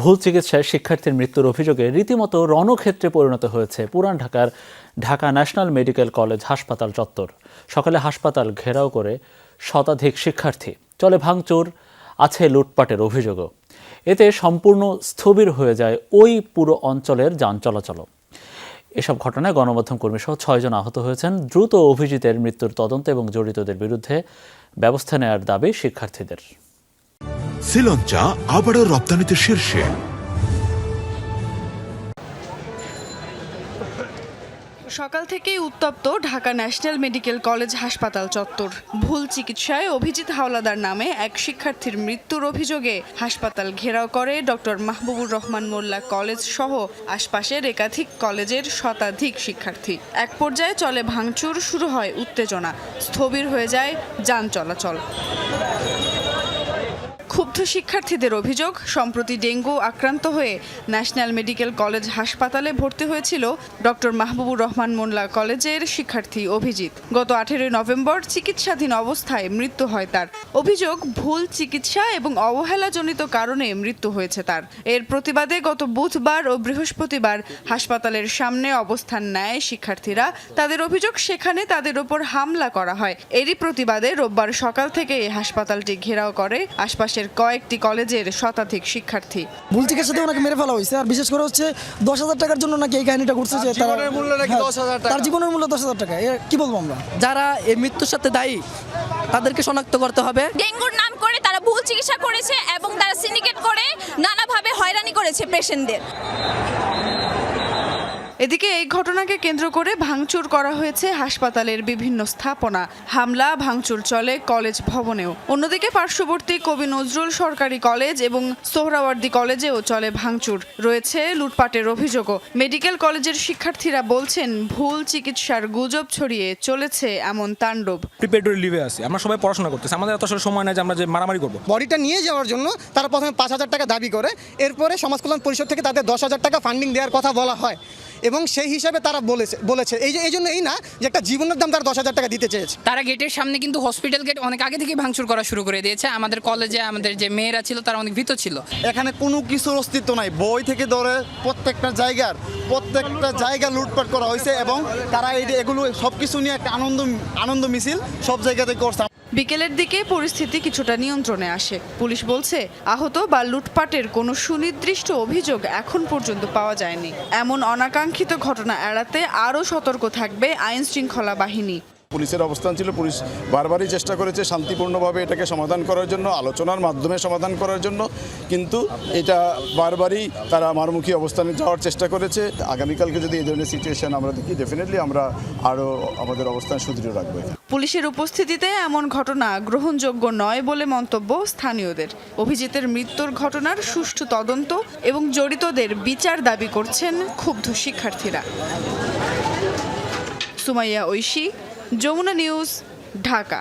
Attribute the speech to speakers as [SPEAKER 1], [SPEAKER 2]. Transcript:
[SPEAKER 1] ভুল চিকিৎসায় শিক্ষার্থীর মৃত্যুর অভিযোগে রীতিমতো রণক্ষেত্রে পরিণত হয়েছে পুরান ঢাকার ঢাকা ন্যাশনাল মেডিকেল কলেজ হাসপাতাল চত্বর। সকালে হাসপাতাল ঘেরাও করে শতাধিক শিক্ষার্থী। চলে ভাঙচুর, আছে লুটপাটের অভিযোগও। এতে সম্পূর্ণ স্থবির হয়ে যায় ওই পুরো অঞ্চলের যান চলাচল এসব ঘটনায় গণমাধ্যম কর্মী সহ ছয়জন আহত হয়েছেন। দ্রুত অভিজিতের মৃত্যুর তদন্ত এবং জড়িতদের বিরুদ্ধে ব্যবস্থা নেওয়ার দাবি শিক্ষার্থীদের।
[SPEAKER 2] শ্রীলঞ্চা আবারও রপ্তানিতে শীর্ষে।
[SPEAKER 3] সকাল থেকেই উত্তপ্ত ঢাকা ন্যাশনাল মেডিকেল কলেজ হাসপাতাল চত্বর। ভুল চিকিৎসায় অভিজিৎ হাওলাদার নামে এক শিক্ষার্থীর মৃত্যুর অভিযোগে হাসপাতাল ঘেরাও করে ডক্টর মাহবুবুর রহমান মোল্লা কলেজ সহ আশপাশের একাধিক কলেজের শতাধিক শিক্ষার্থী। এক পর্যায়ে চলে ভাঙচুর শুরু হয় উত্তেজনা, স্থবির হয়ে যায় যান চলাচল। ক্ষুব্ধ শিক্ষার্থীদের অভিযোগ, সম্প্রতি ডেঙ্গু আক্রান্ত হয়ে ন্যাশনাল মেডিকেল কলেজ হাসপাতালে ভর্তি হয়েছিল ডক্টর মাহবুবুর রহমান মোল্লা কলেজের শিক্ষার্থী অভিজিৎ। গত আঠেরোই নভেম্বর চিকিৎসাধীন অবস্থায় মৃত্যু হয় তার। অভিযোগ, ভুল চিকিৎসা এবং অবহেলাজনিত কারণে মৃত্যু হয়েছে তার। এর প্রতিবাদে গত বুধবার ও বৃহস্পতিবার হাসপাতালের সামনে অবস্থান নেয় শিক্ষার্থীরা। তাদের অভিযোগ, সেখানে তাদের ওপর হামলা করা হয়। এরই প্রতিবাদে রোববার সকাল থেকে এই হাসপাতালটি ঘেরাও করে। আশপাশের কয়েকটি কলেজের শতাধিক শিক্ষার্থী।
[SPEAKER 4] ভুল চিকিৎসাতে ওনাকে মেরে ফেলা হয়েছে। আর বিশেষ করে হচ্ছে দশ হাজার টাকার জন্য নাকি এই কাহিনীটা ঘটছে যে তারা
[SPEAKER 5] জীবনের মূল্য নাকি
[SPEAKER 4] হ্যাঁ,
[SPEAKER 5] 10,000
[SPEAKER 4] তার জীবনের মূল্য দশ হাজার টাকা। কি বলব আমরা?
[SPEAKER 6] যারা এই মৃত্যুর সাথে দায়ী তাদেরকে শনাক্ত করতে হবে।
[SPEAKER 7] ডেঙ্গুর নাম করে তারা ভুল চিকিৎসা করেছে এবং তারা সিন্ডিকেট করে নানাভাবে হয়রানি করেছে পেশেন্টদের।
[SPEAKER 3] এদিকে এই ঘটনাকে কেন্দ্র করে ভাঙচুর করা হয়েছে হাসপাতালের বিভিন্ন স্থাপনা। হামলা ভাঙচুর চলে কলেজ ভবনেও। অন্যদিকে পার্শ্ববর্তী কবি নজরুল সরকারি কলেজ এবং সোহরাওয়ার্দী কলেজেও চলে ভাঙচুর। রয়েছে লুটপাটের অভিযোগও। মেডিকেল কলেজের শিক্ষার্থীরা বলছেন ভুল চিকিৎসার গুজব ছড়িয়ে চলেছে এমন তাণ্ডব।
[SPEAKER 5] প্রিপেডরি লিভে আছে। আমরা সবাই পড়াশোনা করতেছি। আমাদের এত সময় নাই যে আমরা যে মারামারি করব।
[SPEAKER 8] বডিটা নিয়ে যাওয়ার জন্য তারা প্রথমে পাঁচ হাজার টাকা দাবি করে। এরপরে সমাজ কল্যাণ পরিষদ থেকে তাদের দশ হাজার টাকা ফান্ডিং দেওয়ার কথা বলা হয়। এবং সেই হিসাবে তারা বলেছে বলেছে। এই যে এই জন্য এই না যে একটা জীবনের দাম তারা দশ হাজার টাকা দিতে চেয়েছে।
[SPEAKER 9] তারা গেটের সামনে কিন্তু হসপিটাল গেট অনেক আগে থেকে ভাঙচুর করা শুরু করে দিয়েছে। আমাদের কলেজে আমাদের যে মেয়েরা ছিল তারা অনেক ভীত ছিল।
[SPEAKER 10] এখানে কোনো কিছুর অস্তিত্ব নাই। বই থেকে ধরে প্রত্যেকটা জায়গার প্রত্যেকটা জায়গা লুটপাট করা হয়েছে এবং তারা এই যে এগুলো সব কিছু নিয়ে একটা আনন্দ আনন্দ মিছিল সব জায়গাতে করছে।
[SPEAKER 3] বিকেলের দিকে পরিস্থিতি কিছুটা নিয়ন্ত্রণে আসে। পুলিশ বলছে আহত বা লুটপাটের কোনো সুনির্দিষ্ট অভিযোগ এখন পর্যন্ত পাওয়া যায়নি। এমন অনাকাঙ্ক্ষিত ঘটনা এড়াতে আরও সতর্ক থাকবে আইন শৃঙ্খলা বাহিনী।
[SPEAKER 10] পুলিশের অবস্থান ছিল। পুলিশ বারবারই চেষ্টা করেছে শান্তিপূর্ণভাবে এটাকে সমাধান করার জন্য, আলোচনার মাধ্যমে সমাধান করার জন্য। কিন্তু এটা বারবারই তারা মারমুখী অবস্থানে যাওয়ার চেষ্টা করেছে। আগামীকালকে যদি এই ধরনের সিচুয়েশন আমরা দেখি ডেফিনেটলি আমরা আরও আমাদের অবস্থান সুদৃঢ় রাখব।
[SPEAKER 3] পুলিশের উপস্থিতিতে এমন ঘটনা গ্রহণযোগ্য নয় বলে মন্তব্য স্থানীয়দের। অভিজিতের মৃত্যুর ঘটনার সুষ্ঠু তদন্ত এবং জড়িতদের বিচার দাবি করছেন ক্ষুব্ধ শিক্ষার্থীরা। সুমাইয়া ঐশী যমুনা নিউজ ঢাকা।